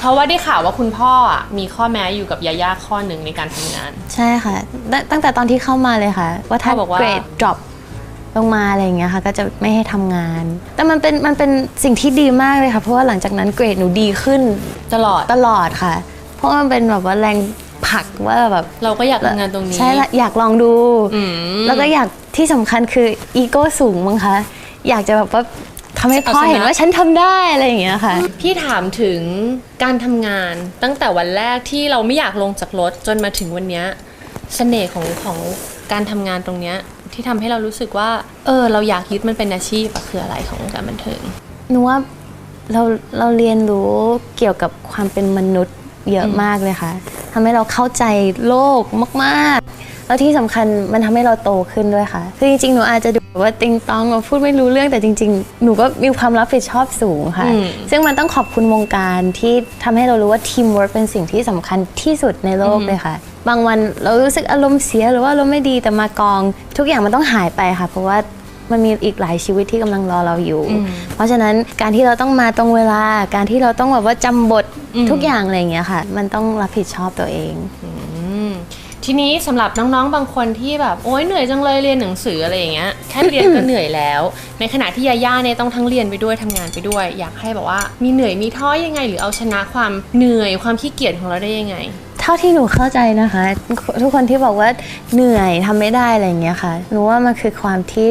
เพราะว่าได้ข่าวว่าคุณพ่ออะมีข้อแม้อยู่กับยาย่าข้อหนึ่งในการทำงาน ใช่ค่ะตตั้งแต่ตอนที่เข้ามาเลยค่ะ ว่าถ้าเขาบอกว่า เกรด drop ลงมาอะไรอย่างเงี้ยค่ะ ก็จะไม่ให้ทำงาน แต่มันเป็นมันเป็นสิ่งที่ดีมากเลยค่ะ เพราะว่าหลังจากนั้นเกรดหนูดีขึ้นตลอด ตลอดค่ะ เพราะมันเป็นแบบว่าแรงผลักว่าแบบเราก็อยากทำงานตรงนี้ ใช่ละอยากลองดู อืม แล้วก็อยากที่สำคัญคืออีโก้สูงมั้งคะ อยากจะแบบว่า ทำให้พ่อเอาชนะเห็นว่าฉันทำได้อะไรอย่างเงี้ยค่ะ พี่ถามถึงการทำงานตั้งแต่วันแรกที่เราไม่อยากลงจากรถจนมาถึงวันเนี้ยเสน่ห์ของของการทำงานตรงเนี้ยที่ทำให้เรารู้สึกว่า เออ เราอยากยึดมันเป็นอาชีพอะคืออะไรของวงการบันเทิงหนูว่าเราเราเรียนรู้เกี่ยวกับความเป็นมนุษย์เยอะมากเลยค่ะทำให้เราเข้าใจโลกมาก ๆ แล้วที่สำคัญมันทำให้เราโตขึ้นด้วยค่ะ คือจริงๆ หนูอาจจะดูแบบ ว่าติงตองมาพูดไม่รู้เรื่องแต่จริง ๆ หนูก็มีความรับผิดชอบสูงค่ะอืมซึ่งมันต้องขอบคุณวงการที่ทำให้เรารู้ว่าทีมเวิร์กเป็นสิ่งที่สำคัญที่สุดในโลกเลยค่ะ บางวันเรารู้สึกอารมณ์เสียหรือว่าอารมณ์ไม่ดีแต่มากอง ทุกอย่างมันต้องหายไปค่ะ เพราะว่ามันมีอีกหลายชีวิตที่กำลังรอเราอยู่ เพราะฉะนั้นการที่เราต้องมาตรงเวลา การที่เราต้องแบบว่าจำบททุกอย่างอะไรอย่างเงี้ยค่ะ มันต้องรับผิดชอบตัวเองอืม ทีนี้สำหรับน้องๆ บางคนที่แบบโอ๊ยเหนื่อยจังเลยเรียนหนังสืออะไรอย่างเงี้ยแค่เรียนก็เหนื่อยแล้ว ในขณะที่ยาย่าเนี่ยต้องทั้งเรียนไปด้วยทำงานไปด้วย อยากให้แบบว่ามีเหนื่อยมีท้อยังไง หรือเอาชนะความเหนื่อยความขี้เกียจของเราได้ยังไง เท่าที่หนูเข้าใจนะคะ ทุกคนที่บอกว่าเหนื่อยทำไม่ได้อะไรอย่างเงี้ยค่ะหนูว่ามันคือความที่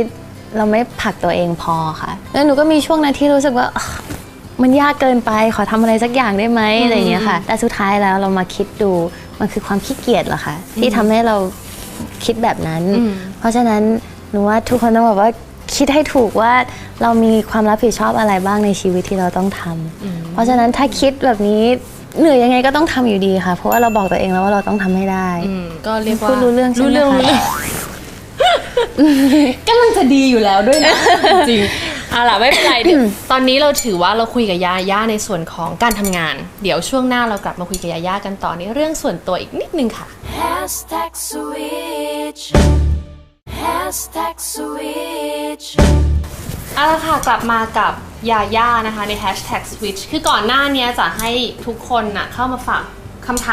เราไม่ผลักตัวเองพอค่ะ แล้วหนูก็มีช่วงนั้นที่รู้สึกว่า มันยากเกินไปขอทำอะไรสักอย่างได้ไหมอะไรอย่างเงี้ยค่ะ แต่สุดท้ายแล้วเรามาคิดดูมันคือความขี้เกียจเหรอคะที่ทำให้เราคิดแบบนั้นอืมเพราะฉะนั้นหนูว่าทุกคนต้องแบบว่าคิดให้ถูกว่าเรามีความรับผิดชอบอะไรบ้างในชีวิตที่เราต้องทำเพราะฉะนั้นถ้าคิดแบบนี้เหนื่อยยังไงก็ต้องทำอยู่ดีค่ะ เพราะว่าเราบอกตัวเองแล้วว่าเราต้องทำให้ได้อืมก็เรียกว่าพูดรู้เรื่องใช่ไหมรู้เรื่องคะรู้เรื่องกำลังจะดีอยู่แล้วด้วยนะจริงๆ เอาล่ะไม่เป็นไรเดี๋ยวตอนนี้เราถือว่าเราคุยกับยาย่าในส่วนของการทำงาน เดี๋ยวช่วงหน้าเรากลับมาคุยกับยาย่ากันต่อในเรื่องส่วนตัวอีกนิดนึงค่ะ Hashtag switch. Hashtag switch. เอาละค่ะกลับมากับยาย่านะคะใน hashtag switch คือก่อนหน้าเนี้ยจะให้ทุกคนน่ะเข้ามาฝากคำถาม